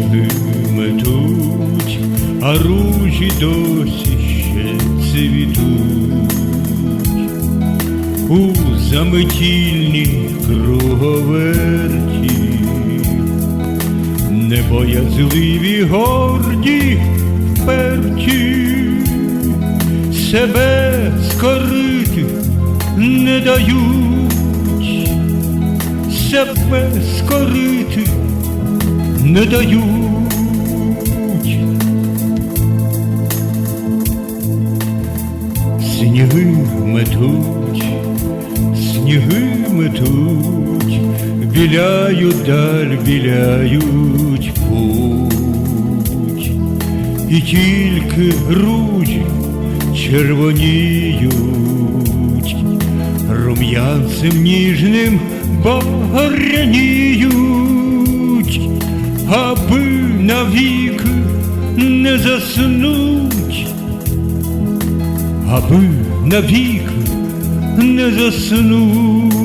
діви метуть, а ружі досі ще цвітуть. У заметільні круговерті, небоязливі горді вперті, себе скорити не дають, себе скорити не дають. Сніги метуть, сніги метуть, біляють даль, біляють путь, і тільки груді червоніють, рум'янцем ніжним багряніють, аби навіки не заснуть аби навік не заснуть.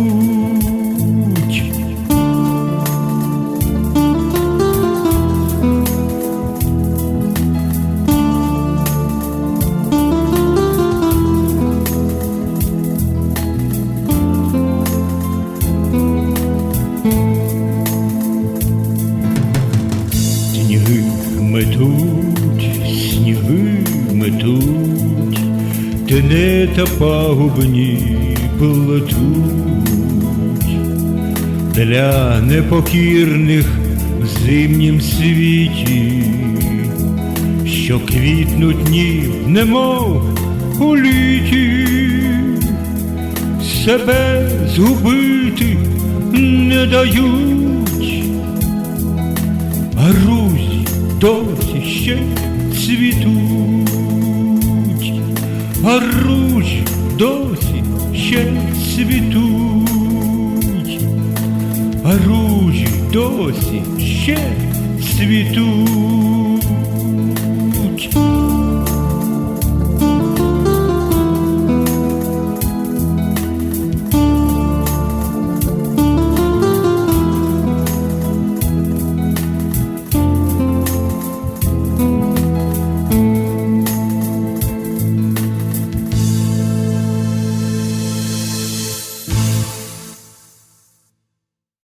Сніги метуть, Тене та пагубні плетуть. Для непокірних в зимнім світі, що квітнуть ні, немов у літі, себе згубити не дають, а рузі досі ще цвітуть а руч досі ще цвітуть, а ружі досі ще цвітуть.